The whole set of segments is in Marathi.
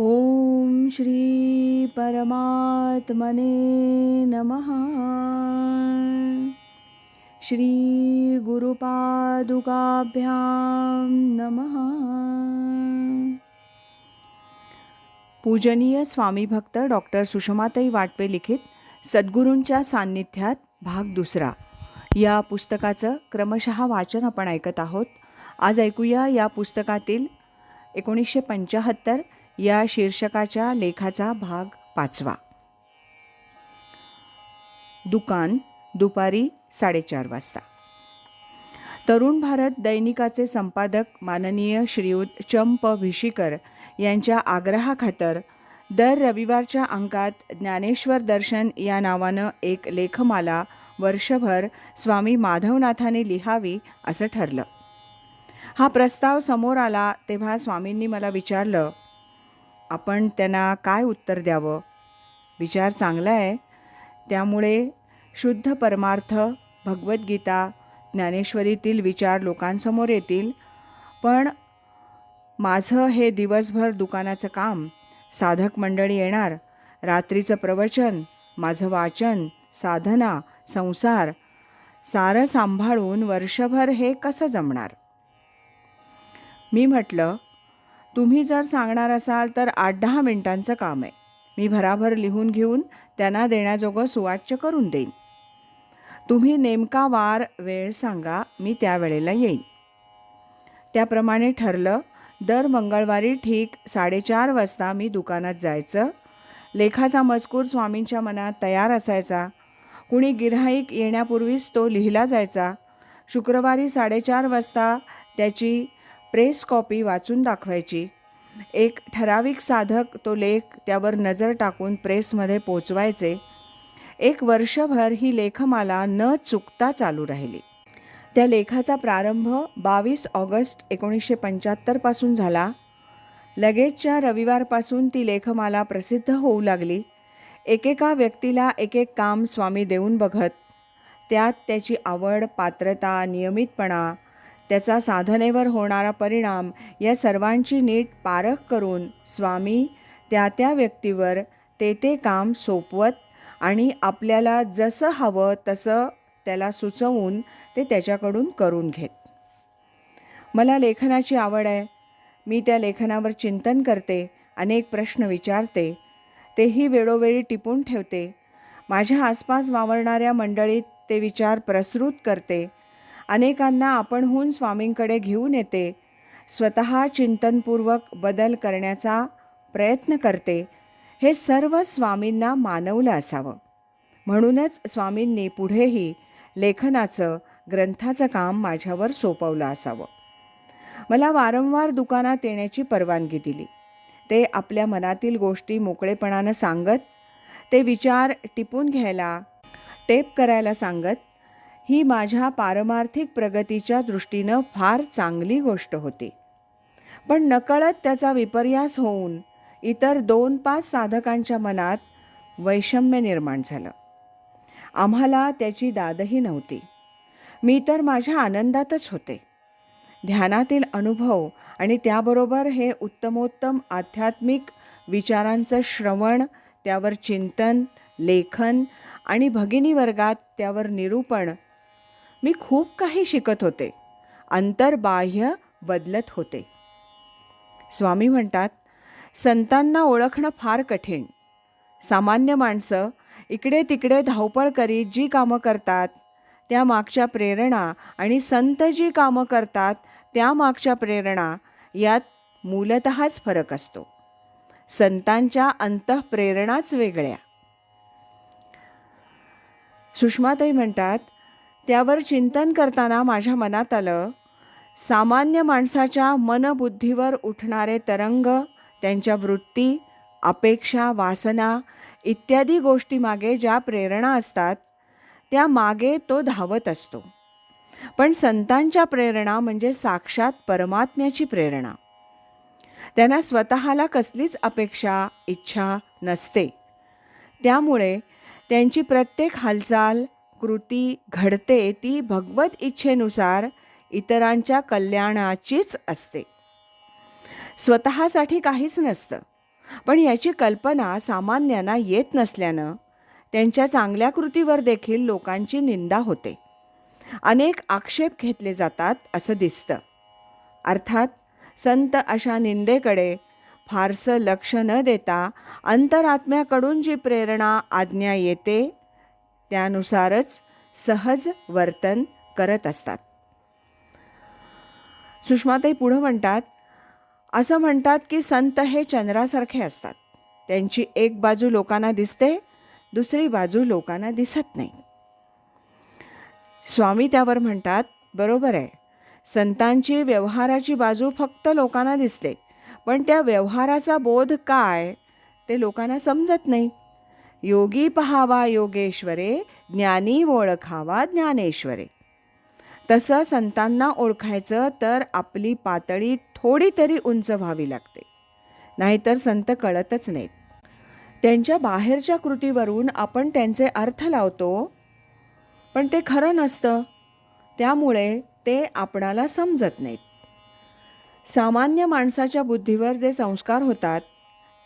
ओम श्री परमात्मने नमः। श्री गुरुपादुकाभ्यां नमः। पूजनीय स्वामी भक्त डॉक्टर सुषमाताई वाटपे लिखित सद्गुरूंच्या सान्निध्यात भाग दुसरा. या पुस्तकाचं क्रमशः वाचन आपण ऐकत आहोत. आज ऐकूया या पुस्तकातील एकोणीसशे पंच्याहत्तर या शीर्षकाच्या लेखाचा भाग पाचवा. दुकान दुपारी साडेचार वाजता. तरुण भारत दैनिकाचे संपादक माननीय श्रीयुत चंप भिशीकर यांच्या आग्रहाखातर दर रविवारच्या अंकात ज्ञानेश्वर दर्शन या नावानं एक लेखमाला वर्षभर स्वामी माधवनाथाने लिहावी असं ठरलं. हा प्रस्ताव समोर आला तेव्हा स्वामींनी मला विचारलं आपण त्यांना काय उत्तर द्यावं? विचार चांगला आहे. त्यामुळे शुद्ध परमार्थ भगवद्गीता ज्ञानेश्वरीतील विचार लोकांसमोर येतील. पण माझं हे दिवसभर दुकानाचं काम साधक मंडळी येणार रात्रीचं प्रवचन माझं वाचन साधना संसार सारं सांभाळून वर्षभर हे कसं जमणार? मी म्हटलं तुम्ही जर सांगणार असाल तर आठ दहा मिनिटांचं काम आहे. मी भराभर लिहून घेऊन त्यांना देण्याजोगं सुवाच्य करून देईन. तुम्ही नेमका वार वेळ सांगा मी त्यावेळेला येईन. त्याप्रमाणे ठरलं दर मंगळवारी ठीक साडेचार वाजता मी दुकानात जायचं. लेखाचा मजकूर स्वामींच्या मनात तयार असायचा. कुणी गिऱ्हाईक येण्यापूर्वीच तो लिहिला जायचा. शुक्रवारी साडेचार वाजता त्याची प्रेस कॉपी वाचून दाखवायची. एक ठराविक साधक तो लेख त्यावर नजर टाकून प्रेसमध्ये पोचवायचे. एक वर्षभर ही लेखमाला न चुकता चालू राहिली. त्या लेखाचा प्रारंभ बावीस ऑगस्ट एकोणीसशे पंच्याहत्तरपासून झाला. लगेचच्या रविवारपासून ती लेखमाला प्रसिद्ध होऊ लागली. एकेका व्यक्तीला एक एक काम स्वामी देऊन बघत त्यात त्याची आवड पात्रता नियमितपणा त्याचा साधनेवर होणारा परिणाम या सर्वांची नीट पारख करून स्वामी त्या त्या व्यक्तीवर ते ते काम सोपवत आणि आपल्याला जसं हवं तसं त्याला सुचवून ते त्याच्याकडून करून घेत. मला लेखनाची आवड आहे. मी त्या लेखनावर चिंतन करते अनेक प्रश्न विचारते तेही वेळोवेळी टिपून ठेवते. माझ्या आसपास वावरणाऱ्या मंडळीत ते विचार प्रसृत करते. अनेकांना आपणहून स्वामींकडे घेऊन येते. स्वतः चिंतनपूर्वक बदल करण्याचा प्रयत्न करते. हे सर्व स्वामींना मानवलं असावं. म्हणूनच स्वामींनी पुढेही लेखनाचं ग्रंथाचं काम माझ्यावर सोपवलं असावं. मला वारंवार दुकानात येण्याची परवानगी दिली. ते आपल्या मनातील गोष्टी मोकळेपणानं सांगत ते विचार टिपून घ्यायला टेप करायला सांगत ही माझ्या पारमार्थिक प्रगतीच्या दृष्टीनं फार चांगली गोष्ट होती. पण नकळत त्याचा विपर्यास होऊन इतर दोन पाच साधकांच्या मनात वैषम्य निर्माण झालं. आम्हाला त्याची दादही नव्हती. मी तर माझ्या आनंदातच होते. ध्यानातील अनुभव आणि त्याबरोबर हे उत्तमोत्तम आध्यात्मिक विचारांचं श्रवण त्यावर चिंतन लेखन आणि भगिनी वर्गात त्यावर निरूपण मी खूप काही शिकत होते. अंतर्बाह्य बदलत होते. स्वामी म्हणतात संतांना ओळखणं फार कठीण. सामान्य माणसं इकडे तिकडे धावपळ करीत जी कामं करतात त्या मागच्या प्रेरणा आणि संत जी कामं करतात त्या मागच्या प्रेरणा यात मूलतःच फरक असतो. संतांच्या अंतःप्रेरणाच वेगळ्या. सुषमाताई म्हणतात त्यावर चिंतन करताना माझ्या मनात आलं सामान्य माणसाच्या मनबुद्धीवर उठणारे तरंग त्यांच्या वृत्ती अपेक्षा वासना इत्यादी गोष्टीमागे ज्या प्रेरणा असतात त्या मागे तो धावत असतो. पण संतांच्या प्रेरणा म्हणजे साक्षात परमात्म्याची प्रेरणा. त्यांना स्वतःला कसलीच अपेक्षा इच्छा नसते. त्यामुळे त्यांची प्रत्येक हालचाल कृती घडते ती भगवत इच्छेनुसार इतरांच्या कल्याणाचीच असते. स्वतःसाठी काहीच नसतं. पण याची कल्पना सामान्यांना येत नसल्यानं त्यांच्या चांगल्या कृतीवर देखील लोकांची निंदा होते. अनेक आक्षेप घेतले जातात असं दिसतं. अर्थात संत अशा निंदेकडे फारसं लक्ष न देता अंतरात्म्याकडून जी प्रेरणा आज्ञा येते त्यानुसारच सहज वर्तन करत असतात. सुषमाताई पुढं म्हणतात असं म्हणतात की संत हे चंद्रासारखे असतात. त्यांची एक बाजू लोकांना दिसते दुसरी बाजू लोकांना दिसत नाही. स्वामी त्यावर म्हणतात बरोबर आहे. संतांची व्यवहाराची बाजू फक्त लोकांना दिसते पण त्या व्यवहाराचा बोध काय ते लोकांना समजत नाही. योगी पहावा योगेश्वरे ज्ञानी ओळखावा ज्ञानेश्वरे. तसं संतांना ओळखायचं तर आपली पातळी थोडी तरी उंच व्हावी लागते. नाहीतर संत कळतच नाहीत. त्यांच्या बाहेरच्या कृतीवरून आपण त्यांचे अर्थ लावतो पण ते खरं नसतं. त्यामुळे ते आपणाला समजत नाहीत. सामान्य माणसाच्या बुद्धीवर जे संस्कार होतात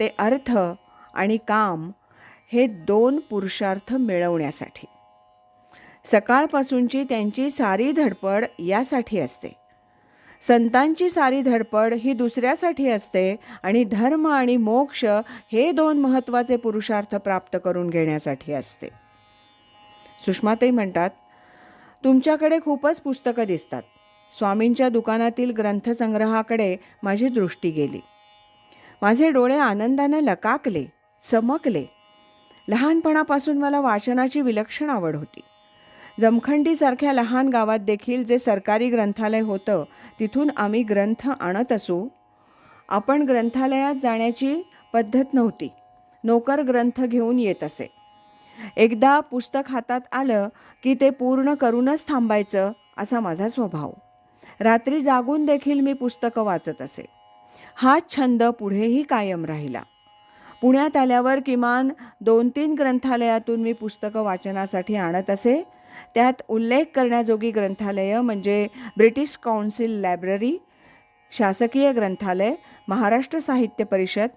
ते अर्थ आणि काम हे दोन पुरुषार्थ मिळवण्यासाठी. सकाळपासूनची त्यांची सारी धडपड यासाठी असते. संतांची सारी धडपड ही दुसऱ्यासाठी असते आणि धर्म आणि मोक्ष हे दोन महत्त्वाचे पुरुषार्थ प्राप्त करून घेण्यासाठी असते. सुषमाताई म्हणतात तुमच्याकडे खूपच पुस्तकं दिसतात. स्वामींच्या दुकानातील ग्रंथसंग्रहाकडे माझी दृष्टी गेली. माझे डोळे आनंदानं लकाकले चमकले. लहानपणापासून मला वाचनाची विलक्षण आवड होती. जमखंडीसारख्या लहान गावात देखील जे सरकारी ग्रंथालय होतं तिथून आम्ही ग्रंथ आणत असू. आपण ग्रंथालयात जाण्याची पद्धत नव्हती. नोकर ग्रंथ घेऊन येत असे. एकदा पुस्तक हातात आलं की ते पूर्ण करूनच थांबायचं असा माझा स्वभाव. रात्री जागून देखील मी पुस्तकं वाचत असे. हाच छंद पुढेही कायम राहिला. पुण्यात आल्यावर किमान दोन तीन ग्रंथालयातून मी पुस्तकं वाचनासाठी आणत असे. त्यात उल्लेख करण्याजोगी ग्रंथालयं म्हणजे ब्रिटिश काउन्सिल लायब्ररी शासकीय ग्रंथालय महाराष्ट्र साहित्य परिषद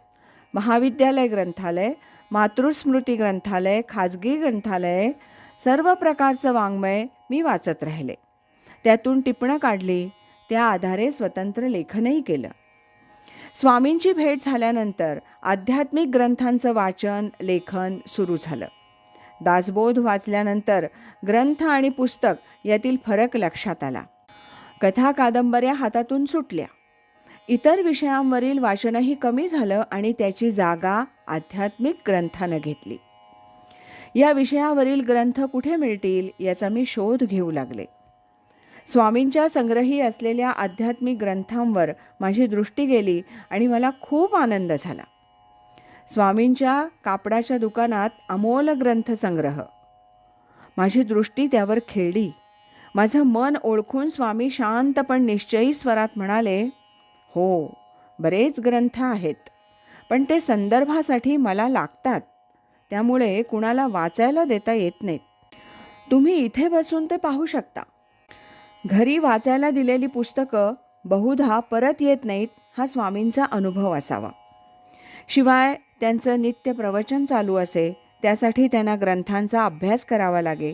महाविद्यालय ग्रंथालय मातृस्मृती ग्रंथालय खाजगी ग्रंथालय सर्व प्रकारचं वाङ्मय मी वाचत राहिले. त्यातून टिपणं काढली त्या आधारे स्वतंत्र लेखनही केलं. स्वामींची भेट झाल्यानंतर आध्यात्मिक ग्रंथांचं वाचन लेखन सुरू झालं. दासबोध वाचल्यानंतर ग्रंथ आणि पुस्तक यातील फरक लक्षात आला. कथा कादंबऱ्या हातातून सुटल्या. इतर विषयांवरील वाचनही कमी झालं आणि त्याची जागा आध्यात्मिक ग्रंथानं घेतली. या विषयावरील ग्रंथ कुठे मिळतील याचा मी शोध घेऊ लागले. स्वामींच्या संग्रही असलेल्या आध्यात्मिक ग्रंथांवर माझी दृष्टी गेली आणि मला खूप आनंद झाला. स्वामींच्या कापडाच्या दुकानात अमोल ग्रंथसंग्रह माझी दृष्टी त्यावर खेळली. माझं मन ओळखून स्वामी शांत पण निश्चयी स्वरात म्हणाले हो बरेच ग्रंथ आहेत पण ते संदर्भासाठी मला लागतात. त्यामुळे कुणाला वाचायला देता येत नाहीत. तुम्ही इथे बसून ते पाहू शकता. घरी वाचायला दिलेली पुस्तकं बहुधा परत येत नाहीत हा स्वामींचा अनुभव असावा. शिवाय त्यांचं नित्य प्रवचन चालू असे त्यासाठी त्यांना ग्रंथांचा अभ्यास करावा लागे.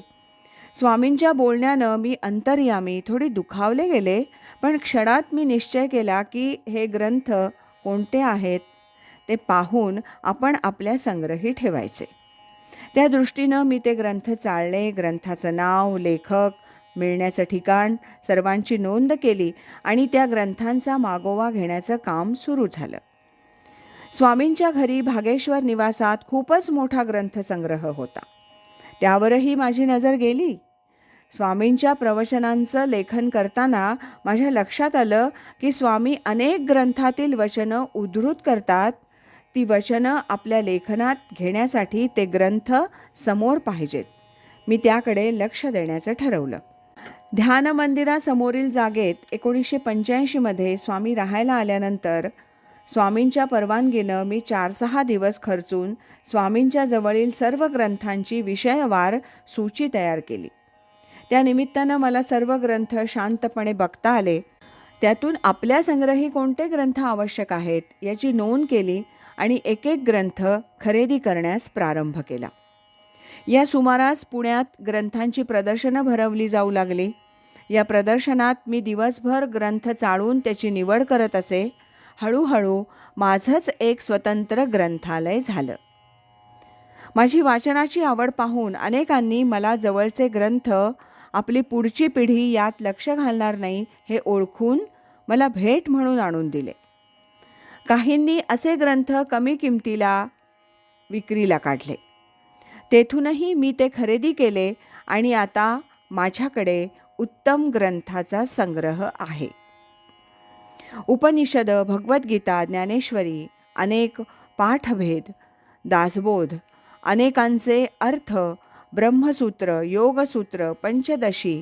स्वामींच्या बोलण्यानं मी अंतर्यामी थोडी दुखावले गेले पण क्षणात मी निश्चय केला की हे ग्रंथ कोणते आहेत ते पाहून आपण आपल्या संग्रही ठेवायचे. त्या दृष्टीनं मी ते ग्रंथ चाळले ग्रंथाचं नाव लेखक मिळण्याचं ठिकाण सर्वांची नोंद केली आणि त्या ग्रंथांचा मागोवा घेण्याचं काम सुरू झालं. स्वामींच्या घरी भागेश्वर निवासात खूपच मोठा ग्रंथसंग्रह होता. त्यावरही माझी नजर गेली. स्वामींच्या प्रवचनांचं लेखन करताना माझ्या लक्षात आलं की स्वामी अनेक ग्रंथातील वचनं उद्धृत करतात. ती वचनं आपल्या लेखनात घेण्यासाठी ते ग्रंथ समोर पाहिजेत. मी त्याकडे लक्ष देण्याचं ठरवलं. ध्यान मंदिरासमोरील जागेत एकोणीसशे पंच्याऐंशीमध्ये स्वामी राहायला आल्यानंतर स्वामींच्या परवानगीनं मी चार सहा दिवस खर्चून स्वामींच्या जवळील सर्व ग्रंथांची विषयवार सूची तयार केली. त्या निमित्तानं मला सर्व ग्रंथ शांतपणे बघता आले. त्यातून आपल्या संग्रही कोणते ग्रंथ आवश्यक आहेत याची नोंद केली आणि एक एक ग्रंथ खरेदी करण्यास प्रारंभ केला. या सुमारास पुण्यात ग्रंथांची प्रदर्शनं भरवली जाऊ लागली. या प्रदर्शनात मी दिवसभर ग्रंथ चाळून त्याची निवड करत असे. हळूहळू माझंच एक स्वतंत्र ग्रंथालय झालं. माझी वाचनाची आवड पाहून अनेकांनी मला जवळचे ग्रंथ आपली पुढची पिढी यात लक्ष घालणार नाही हे ओळखून मला भेट म्हणून आणून दिले. काहींनी असे ग्रंथ कमी किमतीला विक्रीला काढले. तेथूनही मी ते खरेदी केले आणि आता माझ्याकडे उत्तम ग्रंथाचा संग्रह आहे. उपनिषद भगवद्गीता ज्ञानेश्वरी अनेक पाठभेद दासबोध अनेकांचे अर्थ ब्रह्मसूत्र योगसूत्र पंचदशी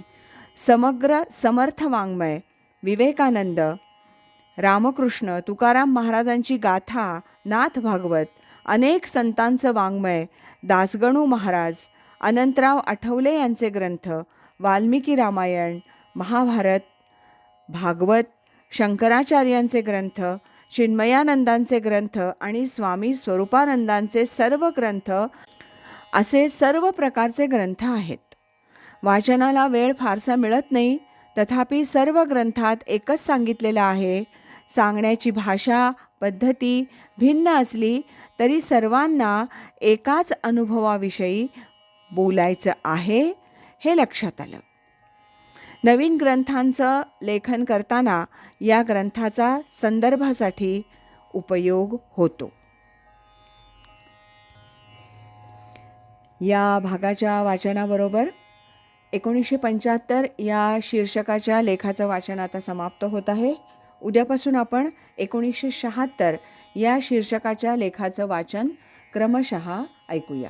समग्र समर्थ वाङ्मय विवेकानंद रामकृष्ण तुकाराम महाराजांची गाथा नाथ भागवत अनेक संतांचं वाङ्मय दासगणू महाराज अनंतराव आठवले यांचे ग्रंथ वाल्मिकी रामायण महाभारत भागवत शंकराचार्यांचे ग्रंथ चिन्मयानंदांचे ग्रंथ आणि स्वामी स्वरूपानंदांचे सर्व ग्रंथ असे सर्व प्रकारचे ग्रंथ आहेत. वाचनाला वेळ फारसा मिळत नाही तथापि सर्व ग्रंथात एकच सांगितलेलं आहे सांगण्याची भाषा पद्धती भिन्न असली तरी सर्वांना एकाच अनुभवाविषयी बोलायचं आहे हे लक्षात आलं. नवीन ग्रंथांचं लेखन करताना या ग्रंथाचा संदर्भासाठी उपयोग होतो. या भागाच्या वाचनाबरोबर एकोणीसशे पंच्याहत्तर या शीर्षकाच्या लेखाचं वाचन आता समाप्त होत आहे. उद्यापासून आपण एकोणीसशे शहात्तर या शीर्षकाच्या लेखाचं वाचन क्रमशः ऐकूया.